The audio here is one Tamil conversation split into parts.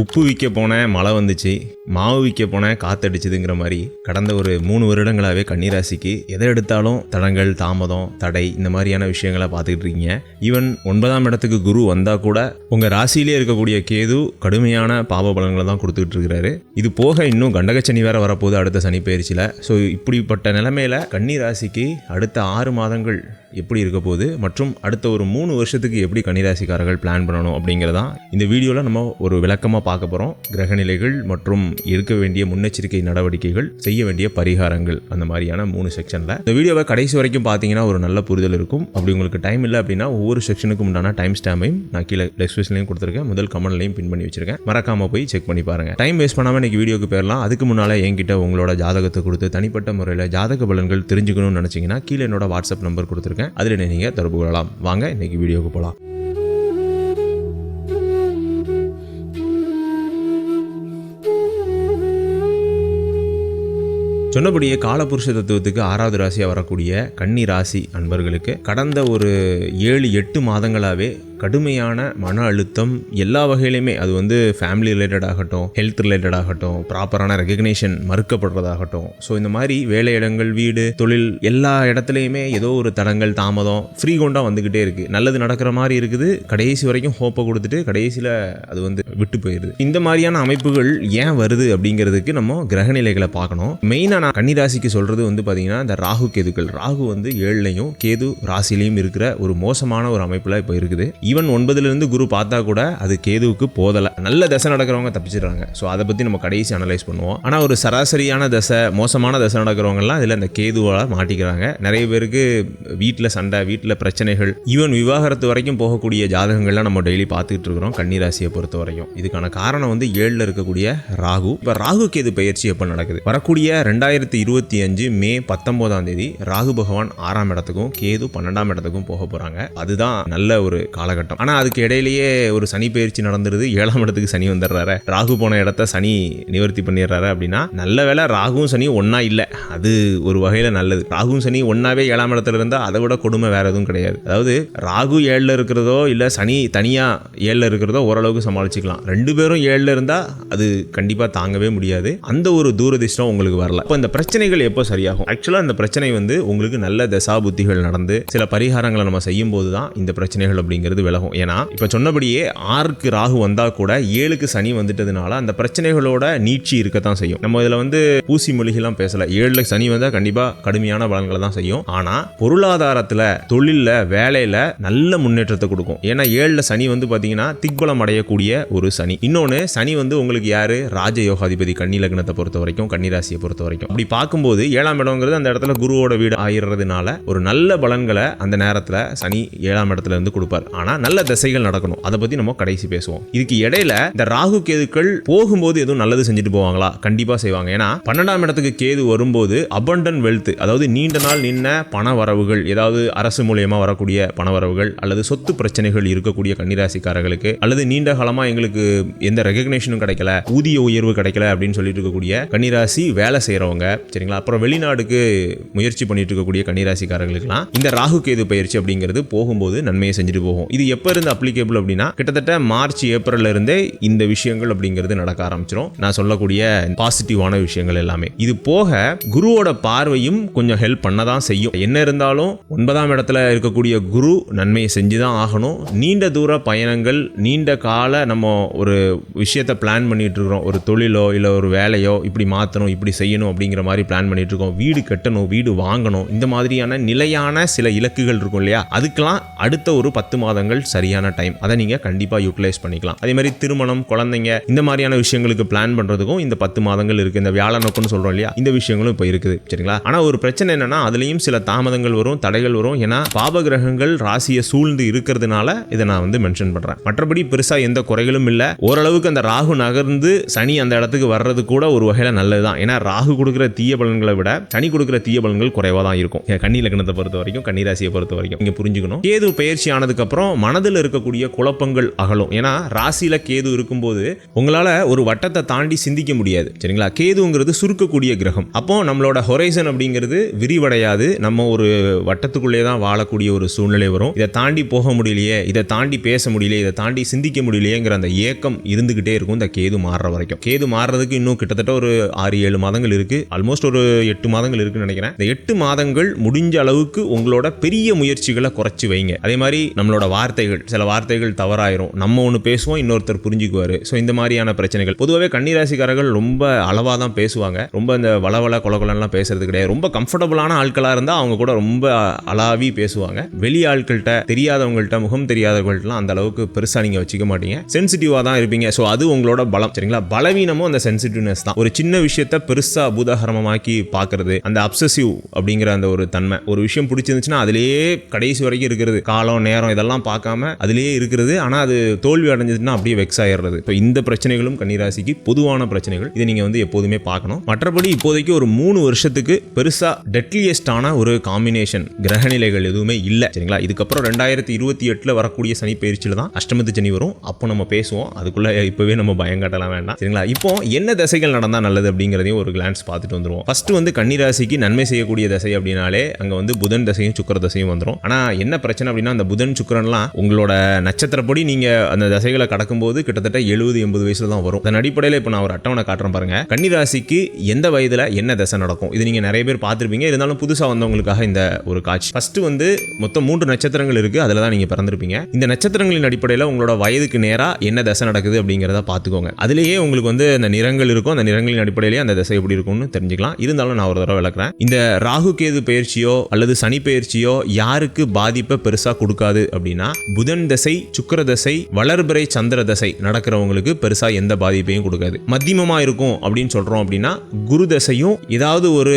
உப்பு விற்க போனேன் மழை வந்துச்சு மாவு விற்க போனேன் காத்தடிச்சுதுங்கிற மாதிரி கடந்த ஒரு மூணு வருடங்களாகவே கன்னிராசிக்கு எதை எடுத்தாலும் தடங்கள் தாமதம் தடை இந்த மாதிரியான விஷயங்களை பார்த்துக்கிட்டு இருக்கீங்க. ஈவன் ஒன்பதாம் இடத்துக்கு குரு வந்தால் கூட உங்கள் ராசியிலே இருக்கக்கூடிய கேது கடுமையான பாப பலன்களை தான் கொடுத்துக்கிட்டு இருக்கிறாரு. இது போக இன்னும் கண்டகச்சனி வேற வரப்போகுது அடுத்த சனி பயிற்சியில். ஸோ இப்படிப்பட்ட நிலைமையில் கன்னிராசிக்கு அடுத்த ஆறு மாதங்கள் எப்படி இருக்க போகுது மற்றும் அடுத்த ஒரு மூணு வருஷத்துக்கு எப்படி கன்னிராசிக்காரர்கள் பிளான் பண்ணணும் அப்படிங்கிறதான் இந்த வீடியோவில் நம்ம ஒரு விளக்கமாக பார்க்க போகிறோம் கிரகநிலைகள் மற்றும் இருக்க வேண்டிய முன்னெச்சரிக்கை நடவடிக்கைகள் செய்ய வேண்டிய பரிகாரங்கள் அந்த மாதிரியான மூணு செக்ஷனில் இந்த வீடியோவை கடைசி வரைக்கும் பார்த்தீங்கன்னா ஒரு நல்ல புரிதல் இருக்கும். அப்படி உங்களுக்கு டைம் இல்லை அப்படின்னா ஒவ்வொரு செக்ஷனுக்கும் உண்டான டைம் ஸ்டாம்பையும் நான் கீழே டெஸ்கிரிப்ஷன்லையும் கொடுத்துருக்கேன். முதல் கமெண்ட்லையும் பின் பண்ணி வச்சிருக்கேன். மறக்காமல் போய் செக் பண்ணி பாருங்க. டைம் வேஸ்ட் பண்ணாமல் இன்றைக்கி வீடியோக்கு போயிடலாம் அதுக்கு முன்னால் என்கிட்ட உங்களோட ஜாதகத்தை கொடுத்து தனிப்பட்ட முறையில் ஜாதக பலன்கள் தெரிஞ்சுக்கணும்னு நினச்சிங்கன்னா கீழே என்னோட வாட்ஸ்அப் நம்பர் கொடுத்துருக்கேன். அதில் நீங்கள் தொடர்பு கொள்ளலாம். வாங்க இன்னைக்கு வீடியோக்கு போகலாம் சொன்னபடியே காலபுருஷ தத்துவத்துக்கு ஆறாவது ராசியாக வரக்கூடிய கன்னி ராசி அன்பர்களுக்கு கடந்த ஒரு ஏழு எட்டு மாதங்களாகவே கடுமையான மன அழுத்தம் எல்லா வகையிலையுமே. அது வந்து ஃபேமிலி ரிலேட்டட் ஆகட்டும் ஹெல்த் ரிலேட்டட் ஆகட்டும் ப்ராப்பரான ரெகக்னேஷன் மறுக்கப்படுறதாகட்டும். ஸோ இந்த மாதிரி வேலையிடங்கள் வீடு தொழில் எல்லா இடத்துலையுமே ஏதோ ஒரு தடங்கள் தாமதம் ஃப்ரீ கொண்டாக வந்துக்கிட்டே இருக்குது நல்லது நடக்கிற மாதிரி இருக்குது. கடைசி வரைக்கும் ஹோப்பை கொடுத்துட்டு கடைசியில் அது வந்து விட்டு போயிடுது இந்த மாதிரியான அமைப்புகள் ஏன் வருது அப்படிங்கிறதுக்கு நம்ம கிரகநிலைகளை பார்க்கணும். மெயினாக நான் கன்னிராசிக்கு சொல்கிறது வந்து பார்த்தீங்கன்னா இந்த ராகு கேதுக்கள். ராகு வந்து ஏழுலையும் கேது ராசிலையும் இருக்கிற ஒரு மோசமான ஒரு அமைப்பில் இப்போ இருக்குது. ஈவன் ஒன்பதுலேருந்து குரு பார்த்தா கூட அது கேதுவுக்கு போதலை. நல்ல தசை நடக்கிறவங்க தப்பிச்சிடுறாங்க. ஸோ அதை பற்றி நம்ம கடைசி அனலைஸ் பண்ணுவோம். ஆனால் ஒரு சராசரியான தசை மோசமான தசை நடக்கிறவங்கலாம் இதில் இந்த கேதுவால் மாட்டிக்கிறாங்க. நிறைய பேருக்கு வீட்டில் சண்டை வீட்டில் பிரச்சனைகள் ஈவன் விவாகரத்து வரைக்கும் போகக்கூடிய ஜாதகங்கள்லாம் நம்ம டெய்லி பார்த்துக்கிட்டு இருக்கிறோம் கன்னிராசியை பொறுத்த வரைக்கும். இதுக்கான காரணம் வந்து ஏழில் இருக்கக்கூடிய ராகு. இப்போ ராகு கேது பயிற்சி எப்போ நடக்குது? வரக்கூடிய ரெண்டாயிரத்தி இருபத்தி அஞ்சு மே பத்தொன்பதாம் தேதி ராகு பகவான் ஆறாம் இடத்துக்கும் கேது பன்னெண்டாம் இடத்துக்கும் போக போகிறாங்க அதுதான் நல்ல ஒரு கால காலகட்டம். ஆனால் அதுக்கு இடையிலேயே ஒரு சனி பயிற்சி நடந்துருது. ஏழாம் இடத்துக்கு சனி வந்துடுறாரு. ராகு போன இடத்த சனி நிவர்த்தி பண்ணிடுறாரு அப்படின்னா நல்ல வேளை ராகுவும் சனி ஒன்றா இல்லை. அது ஒரு வகையில் நல்லது. ராகுவும் சனி ஒன்றாவே ஏழாம் இடத்துல இருந்தால் அதை விட கொடுமை வேறு எதுவும் கிடையாது. அதாவது ராகு ஏழில் இருக்கிறதோ இல்லை சனி தனியாக ஏழில் இருக்கிறதோ ஓரளவுக்கு சமாளிச்சுக்கலாம். ரெண்டு பேரும் ஏழில் இருந்தால் அது கண்டிப்பாக தாங்கவே முடியாது. அந்த ஒரு தூரதிஷ்டம் உங்களுக்கு வரல. இப்போ இந்த பிரச்சனைகள் எப்போ சரியாகும்? ஆக்சுவலாக இந்த பிரச்சனை வந்து உங்களுக்கு நல்ல தசா புத்திகள் நடந்து சில பரிகாரங்களை நம்ம செய்யும் போது தான் இந்த பிரச்சனைகள் அப்படிங்கிறது விலகும். ஏன்னா இப்போ சொன்னபடியே ஆறுக்கு ராகு வந்தால் கூட ஏழுக்கு சனி வந்துட்டதுனால அந்த பிரச்சனைகளோட நீட்சி இருக்கத்தான் செய்யும். நம்ம இதில் வந்து பூசி மொழிகள்லாம் பேசல. ஏழில் சனி வந்தால் கண்டிப்பாக கடுமையான பலன்களை தான் செய்யும். ஆனால் பொருளாதாரத்தில் தொழிலில் வேலையில் நல்ல முன்னேற்றத்தை கொடுக்கும். ஏன்னா ஏழில் சனி வந்து பார்த்தீங்கன்னா திக்பலம் அடையக்கூடிய ஒரு சனி. இன்னொன்று சனி வந்து உங்களுக்கு யாரு? ராஜ யோகாதிபதி கன்னி லக்னத்தை பொறுத்த வரைக்கும் கன்னிராசியை பொறுத்த வரைக்கும். அப்படி பார்க்கும்போது ஏழாம் இடங்கிறது அந்த இடத்துல குருவோட வீடு ஆயிடுறதுனால ஒரு நல்ல பலன்களை அந்த நேரத்தில் சனி ஏழாம் இடத்துல இருந்து கொடுப்பார். ஆனால் நல்ல திசைகள் நடக்கணும். அதை பற்றி நம்ம கடைசி பேசுவோம். இதுக்கு இடையில இந்த ராகு கேதுக்கள் போகும்போது எதுவும் நல்லது செஞ்சுட்டு போவாங்களா? கண்டிப்பாக செய்வாங்க. ஏன்னா பன்னெண்டாம் இடத்துக்கு கேது வரும்போது அபண்டன் வெல்த் அதாவது நீண்ட நாள் நின்ன பண வரவுகள் ஏதாவது அரசு மூலியமா வரக்கூடிய பண வரவுகள் அல்லது சொத்து பிரச்சனைகள் இருக்கக்கூடிய கன்னிராசிக்காரர்களுக்கு அல்லது நீண்ட காலமா எங்களுக்கு எந்த ரெகக்னேஷனும் கிடைக்கல ஊதிய உயர்வு கிடைக்கல அப்படின்னு சொல்லிட்டு இருக்கக்கூடிய கன்னிராசி வேலை செய்யறவங்க சரிங்களா? அப்புறம் வெளிநாடுக்கு முயற்சி பண்ணிட்டு இருக்கக்கூடிய கன்னிராசிக்காரர்களுக்குலாம் இந்த ராகு கேது பயிற்சி அப்படிங்கிறது போகும்போது நன்மையை செஞ்சுட்டு போகும். இது இது எப்போ இருந்து அப்ளிகேபிள் அப்படின்னா கிட்டத்தட்ட மார்ச் ஏப்ரல்ல இருந்தே இந்த விஷயங்கள் அப்படிங்கிறது நடக்க ஆரம்பிச்சிடும் நான் சொல்லக்கூடிய பாசிட்டிவான விஷயங்கள் எல்லாமே. இது போக குருவோட பார்வையும் கொஞ்சம் ஹெல்ப் பண்ண தான் செய்யும். என்ன இருந்தாலும் ஒன்பதாம் இடத்துல இருக்கக்கூடிய குரு நன்மையை செஞ்சு தான் ஆகணும். நீண்ட தூர பயணங்கள் நீண்ட கால நம்ம ஒரு விஷயத்தை பிளான் பண்ணிட்டு இருக்கிறோம் ஒரு தொழிலோ இல்லை ஒரு வேலையோ இப்படி மாற்றணும் இப்படி செய்யணும் அப்படிங்கிற மாதிரி பிளான் பண்ணிட்டு இருக்கோம் வீடு கட்டணும் வீடு வாங்கணும். இந்த மாதிரியான நிலையான சில இலக்குகள் இருக்கும் இல்லையா? அதுக்கெல்லாம் அடுத்த ஒரு பத்து மாதங்கள் சரியான டைம் அதை நீங்கள் கண்டிப்பாக யூட்டிலைஸ் பண்ணிக்கலாம். அதே மாதிரி திருமணம் குழந்தைங்க இந்த மாதிரியான விஷயங்களுக்கு பிளான் பண்ணுறதுக்கும் இந்த பத்து மாதங்கள் இருக்குது இந்த வியாழ நோக்குன்னு சொல்கிறோம் இல்லையா? இந்த விஷயங்களும் இப்போ இருக்குது. சரிங்களா? ஆனால் ஒரு பிரச்சனை என்னன்னா அதுலேயும் சில தாமதங்கள் வரும் தடைகள் வரும். ஏன்னா பாபகிரகங்கள் ராசியை சூழ்ந்து இருக்கிறதுனால இதை நான் வந்து மென்ஷன் பண்ணுறேன் மற்றபடி பெருசாக எந்த குறைகளும் இல்லை. ஓரளவுக்கு அந்த ராகு நகர்ந்து சனி அந்த இடத்துக்கு வர்றது கூட ஒரு வகையில் நல்லது தான் ஏன்னா ராகு கொடுக்குற தீய பலன்களை விட சனி கொடுக்குற தீய பலன்கள் குறைவாக தான் இருக்கும். என் கன்னி லக்னத்தை பொறுத்த வரைக்கும் கன்னிராசியை பொறுத்த வரைக்கும் நீங்கள் புரிஞ்சுக்கணும். கேது பயிற்சி ஆனதுக்கப்புறம் மனதில் இருக்கக்கூடிய குழப்பங்கள் அகலும். ஏன்னா ராசியில கேது இருக்கும்போது உங்களால் ஒரு வட்டத்தை தாண்டி சிந்திக்க முடியாது. சரிங்களா? கேதுங்கிறது சுருக்கக்கூடிய கிரகம். அப்போ நம்மளோட ஹொரைசன் அப்படிங்கிறது விரிவடையாது. நம்ம ஒரு வட்டத்துக்குள்ளே தான் வாழக்கூடிய ஒரு சூழ்நிலை வரும். இதை தாண்டி போக முடியலையே இதை தாண்டி பேச முடியலையே இதை தாண்டி சிந்திக்க முடியலையேங்கிற அந்த ஏக்கம் இருந்துகிட்டே இருக்கும் இந்த கேது மாறுற வரைக்கும். கேது மாறுறதுக்கு இன்னும் கிட்டத்தட்ட ஒரு ஆறு ஏழு மாதங்கள் இருக்கு. ஆல்மோஸ்ட் ஒரு எட்டு மாதங்கள் இருக்குன்னு நினைக்கிறேன். இந்த எட்டு மாதங்கள் முடிஞ்ச அளவுக்கு உங்களோட பெரிய முயற்சிகளை குறைச்சி வைங்க. அதே மாதிரி நம்மளோட வார்த்தை வார்த்தைகள் சில வார்த்தைகள் தவறாயிரும். நம்ம ஒன்று பேசுவோம் இன்னொருத்தர் புரிஞ்சுக்குவார். ஸோ இந்த மாதிரியான பிரச்சனைகள். பொதுவாகவே கன்னிராசிக்காரர்கள் ரொம்ப அளவாக தான் பேசுவாங்க. ரொம்ப இந்த வளவள கொலகொலன்லாம் பேசுறது கிடையாது. ரொம்ப கம்ஃபர்டபுளான ஆட்களாக இருந்தால் அவங்க கூட ரொம்ப அலாவி பேசுவாங்க. வெளி ஆட்கள்கிட்ட தெரியாதவங்கள்ட்ட முகம் தெரியாதவங்கள்ட்டலாம் அந்த அளவுக்கு பெருசாக நீங்கள் வச்சுக்க மாட்டீங்க. சென்சிட்டிவாக தான் இருப்பீங்க. ஸோ அது உங்களோட பலம். சரிங்களா? பலவீனமும் அந்த சென்சிட்டிவ்னஸ் தான். ஒரு சின்ன விஷயத்த பெருசாக பூதாகரமாக்கி பார்க்கறது அந்த அப்சசிவ் அப்படிங்கிற அந்த ஒரு தன்மை. ஒரு விஷயம் பிடிச்சிருந்துச்சுன்னா அதிலேயே கடைசி வரைக்கும் இருக்கிறது. காலம் நேரம் இதெல்லாம் பார்க்காம அதுலேயே இருக்கிறது. ஆனால் அது தோல்வி அடைஞ்சதுன்னா அப்படியே வெக்ஸ் ஆயிடுறது. இப்போ இந்த பிரச்சனைகளும் கன்னிராசிக்கு பொதுவான பிரச்சனைகள். இதை நீங்கள் வந்து எப்போதுமே பார்க்கணும். மற்றபடி இப்போதைக்கு ஒரு மூணு வருஷத்துக்கு பெருசாக டெட்லியஸ்டான ஒரு காம்பினேஷன் கிரகநிலைகள் எதுவுமே இல்லை. சரிங்களா? இதுக்கப்புறம் ரெண்டாயிரத்தி இருபத்தி எட்டில் வரக்கூடிய சனி பயிற்சியில் தான் அஷ்டமத்து சனி வரும். அப்போ நம்ம பேசுவோம். அதுக்குள்ளே இப்போவே நம்ம பயங்காட்டலாம் வேண்டாம். சரிங்களா? இப்போ என்ன தசைகள் நடந்தால் நல்லது அப்படிங்கிறதையும் ஒரு கிளான்ஸ் பார்த்துட்டு வந்துருவோம். ஃபர்ஸ்ட் வந்து கன்னிராசிக்கு நன்மை செய்யக்கூடிய தசை அப்படின்னாலே அங்கே வந்து புதன் தசையும் சுக்கர தசையும் வந்துடும் ஆனால் என்ன பிரச்சனை அப்படின்னா அந்த புதன் சுக்கரன்லாம் உங்களோட நட்சத்திரப்படி நீங்கள் அந்த தசைகளை கடக்கும்போது கிட்டத்தட்ட எழுபது எண்பது வயசுல தான் வரும். அதன் அடிப்படையில் இப்போ நான் ஒரு அட்டவணை காட்டுறேன் பாருங்க. கன்னிராசிக்கு எந்த வயதில் என்ன தசை நடக்கும்? இது நீங்கள் நிறைய பேர் பார்த்துருப்பீங்க. இருந்தாலும் புதுசாக வந்தவங்களுக்காக இந்த ஒரு காட்சி. ஃபர்ஸ்ட் வந்து மொத்தம் மூன்று நட்சத்திரங்கள் இருக்கு. அதில் தான் நீங்கள் பிறந்திருப்பீங்க. இந்த நட்சத்திரங்களின் அடிப்படையில் உங்களோட வயதுக்கு நேராக என்ன தசை நடக்குது அப்படிங்கிறத பார்த்துக்கோங்க. அதுலேயே உங்களுக்கு வந்து அந்த நிறங்கள் இருக்கும். அந்த நிறங்களின் அடிப்படையிலேயே அந்த தசை எப்படி இருக்கும்னு தெரிஞ்சுக்கலாம். இருந்தாலும் நான் ஒரு தடவை விளக்குறேன். இந்த ராகு கேது பயிற்சியோ அல்லது சனி பயிற்சியோ யாருக்கு பாதிப்பை பெருசாக கொடுக்காது அப்படின்னா புதன் தசை சுக்கிர தசை வளர்பிறை சந்திர தசை நடக்கிறவங்களுக்கு பெருசாக எந்த பாதிப்பையும் கொடுக்காது. மத்தியமமாக இருக்கும் அப்படின்னு சொல்கிறோம் அப்படின்னா குரு தசையும் ஏதாவது ஒரு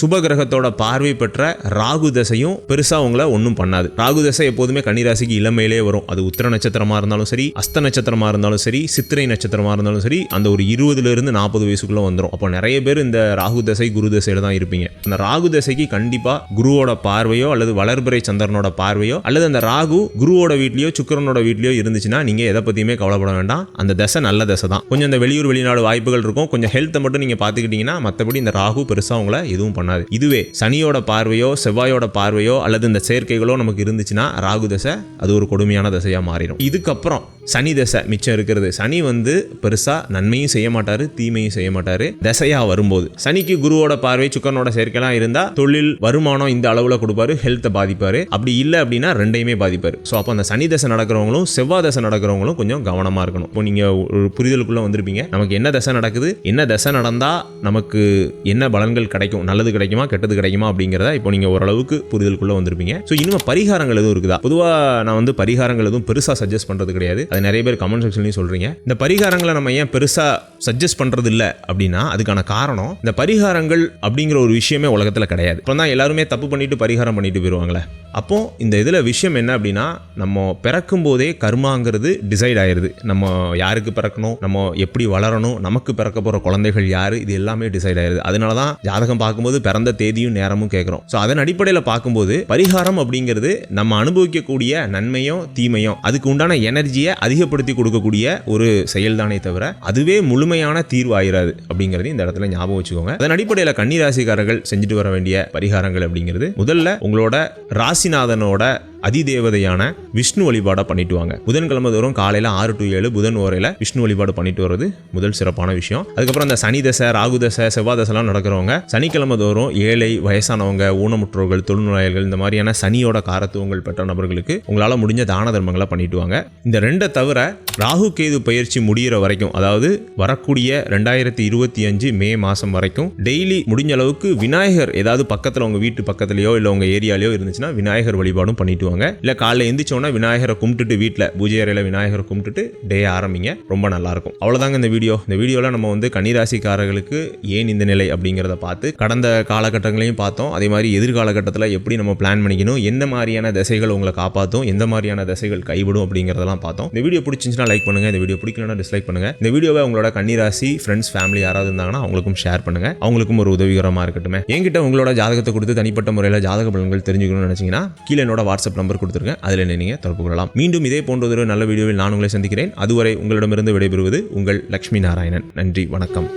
சுப கிரகத்தோட பார்வை பெற்ற ராகு தசையும் பெருசாக உங்களை ஒன்றும் பண்ணாது. ராகு தசை எப்போதுமே கன்னிராசிக்கு இளமையிலே வரும். அது உத்திர நட்சத்திரமாக இருந்தாலும் சரி அஸ்த நட்சத்திரமாக இருந்தாலும் சரி சித்திரை நட்சத்திரமாக இருந்தாலும் சரி அந்த ஒரு இருபதுல இருந்து நாற்பது வயசுக்குள்ள வந்துடும் அப்போ நிறைய பேர் இந்த ராகு தசை குரு தசையில தான் இருப்பீங்க. அந்த ராகு தசைக்கு கண்டிப்பா குருவோட பார்வையோ அல்லது வளர்பிறை சந்திரனோட பார்வையோ அல்லது அந்த ராகு குருவோட வீட்லயோ சுக்கரனோட வீட்லயோ இருந்துச்சுன்னா நீங்க எதை பத்தியுமே கவலைப்பட வேண்டாம். அந்த தசை நல்ல தசை தான். கொஞ்சம் இந்த வெளியூர் வெளிநாடு வாய்ப்புகள் இருக்கும். கொஞ்சம் ஹெல்த்தை மட்டும் நீங்க பாத்துக்கிட்டீங்கன்னா மற்றபடி இந்த ராகு பெருசா உங்களை எதுவும் பண்ணாது. இதுவே சனியோட பார்வையோ செவ்வாயோட பார்வையோ அல்லது இந்த சேர்க்கைகளோ நமக்கு இருந்துச்சுன்னா ராகு தசை அது ஒரு கொடுமையான தசையா மாறிடும். இதுக்கப்புறம் சனி தசை மிச்சம் இருக்கிறது. சனி வந்து பெருசா நன்மையும் செய்ய மாட்டாரு தீமையும் செய்ய மாட்டாரு. தசையா வரும்போது. சனிக்கு குருவோட பார்வை சுக்கரனோட சேர்க்கைலாம் இருந்தா தொழில் வருமானம் இந்த அளவுல கொடுப்பாரு ஹெல்த்தை பாதிப்பாரு. அப்படி இல்லை அப்படின்னா ரெண்டையுமே பாதிப்பாரு. ஸோ அப்போ அந்த சனி தசை நடக்கிறவங்களும் செவ்வாய் தசை நடக்கிறவங்களும் கொஞ்சம் கவனமாக இருக்கணும். இப்போ நீங்கள் ஒரு புரிதலுக்குள்ளே வந்திருப்பீங்க. நமக்கு என்ன தசை நடக்குது? என்ன தசை நடந்தால் நமக்கு என்ன பலன்கள் கிடைக்கும்? நல்லது கிடைக்குமா? கெட்டது கிடைக்குமா? அப்படிங்கிறத இப்போ நீங்கள் ஓரளவுக்கு புரிதலுக்குள்ளே வந்திருப்பீங்க. ஸோ இனிமே பரிகாரங்கள் எதுவும் இருக்குதா? பொதுவாக நான் வந்து பரிகாரங்கள் எதுவும் பெருசாக சஜஸ்ட் பண்ணுறது கிடையாது. அது நிறைய பேர் கமெண்ட் செக்ஷன்லையும் சொல்கிறீங்க இந்த பரிகாரங்களை நம்ம ஏன் பெருசாக சஜஸ்ட் பண்ணுறது இல்லை அப்படின்னா அதுக்கான காரணம் இந்த பரிகாரங்கள் அப்படிங்கிற ஒரு விஷயமே உலகத்தில் கிடையாது. இப்போ தான் எல்லாருமே தப்பு பண்ணிட்டு பரிகாரம் பண்ணிட்டு போயிடுவாங்களே அப்போது இந்த இதில் விஷயம் என்ன அப்படின்னா நம்ம பிறக்கும் போதே கர்மாங்கிறது டிசைட் ஆயிடுது நம்ம யாருக்கு பிறக்கணும்? நம்ம எப்படி வளரணும்? நமக்கு பிறக்க போகிற குழந்தைகள் யார்? இது எல்லாமே டிசைட் ஆயிடுது அதனால தான் ஜாதகம் பார்க்கும்போது பிறந்த தேதியும் நேரமும் கேட்குறோம். ஸோ அதன் அடிப்படையில் பார்க்கும்போது பரிகாரம் அப்படிங்கிறது நம்ம அனுபவிக்கக்கூடிய நன்மையும் தீமையும் அதுக்கு உண்டான எனர்ஜியை அதிகப்படுத்தி கொடுக்கக்கூடிய ஒரு செயல்தானே தவிர அதுவே முழுமையான தீர்வு ஆயிராது அப்படிங்கிறது இந்த இடத்துல ஞாபகம் வச்சுக்கோங்க. அதன் அடிப்படையில் கன்னிராசிக்காரர்கள் செஞ்சுட்டு வர வேண்டிய பரிகாரங்கள் அப்படிங்கிறது முதல்ல உங்களோட காசிநாதனோட அதிதேவதையான விஷ்ணு வழிபாடாக பண்ணிட்டு வாங்க. புதன்கிழமை தோறும் காலையில் ஆறு டு ஏழு புதன் ஓரையில் விஷ்ணு வழிபாடு பண்ணிட்டு வர்றது முதல் சிறப்பான விஷயம். அதுக்கப்புறம் அந்த சனி தசை ராகு தசை செவ்வாய் தசைலாம் நடக்கிறவங்க சனிக்கிழமை தோறும் ஏழை வயசானவங்க ஊனமுற்றோர்கள் தொழுநோயாளிகள் இந்த மாதிரியான சனியோட காரத்துவங்கள் பெற்ற நபர்களுக்கு உங்களால் முடிஞ்ச தான தர்மங்களை பண்ணிட்டு வாங்க. இந்த ரெண்டை தவிர ராகு கேது பயிற்சி முடியிற வரைக்கும் அதாவது வரக்கூடிய ரெண்டாயிரத்தி இருபத்தி அஞ்சு மே மாதம் வரைக்கும் டெய்லி முடிஞ்ச அளவுக்கு விநாயகர் ஏதாவது பக்கத்தில் உங்கள் வீட்டு பக்கத்துலையோ இல்லை உங்கள் ஏரியாலையோ இருந்துச்சுன்னா விநாயகர் வழிபாடும் பண்ணிட்டு வாங்க இல்லை காலைல எந்திரிச்சோன்னா விநாயகரை கும்பிட்டுட்டு வீட்டில் பூஜை அறையில் விநாயகரை கும்பிட்டுட்டு டே ஆரம்பிங்க. ரொம்ப நல்லா இருக்கும் அவ்வளோதாங்க இந்த வீடியோ. இந்த வீடியோவில் நம்ம வந்து கன்னிராசிக்காரர்களுக்கு ஏன் இந்த நிலை அப்படிங்கிறத பார்த்து கடந்த காலகட்டங்களையும் பார்த்தோம். அதே மாதிரி எதிர்காலகட்டத்தில் எப்படி நம்ம பிளான் பண்ணிக்கணும் எந்த மாதிரியான திசைகள் உங்களை காப்பாற்றும் எந்த மாதிரியான திசைகள் கைவிடும் அப்படிங்கிறதெல்லாம் பார்த்தோம். இந்த வீடியோ பிடிச்சிருந்துச்சுன்னா லைக் பண்ணுங்க. இந்த வீடியோ பிடிக்கலன்னா டிஸ்லைக் பண்ணுங்க. இந்த வீடியோவை உங்களோட கன்னிராசி ஃப்ரெண்ட்ஸ் ஃபேமிலி யாராவது இருந்தாங்கன்னா அவங்களுக்கும் ஷேர் பண்ணுங்க. அவங்களுக்கும் ஒரு உதவிகரமாக இருக்கட்டும். என்கிட்ட உங்களோட ஜாதகத்தை கொடுத்து தனிப்பட்ட முறையில் ஜாதக பலன்கள் தெரிஞ்சுக்கணும்னு நினச்சிங்கன்னா கீழே என்னோட வாட்ஸ்அப் வாட்ஸ்அப் நம்பர் கொடுத்துருக்கேன். அதில் என்னை நீங்கள் தொடர்பு கொள்ளலாம். மீண்டும் இதே போன்ற ஒரு நல்ல வீடியோவில் நான் உங்களை சந்திக்கிறேன். அதுவரை உங்களிடமிருந்து விடைபெறுவது உங்கள் லக்ஷ்மி நாராயணன். நன்றி வணக்கம்.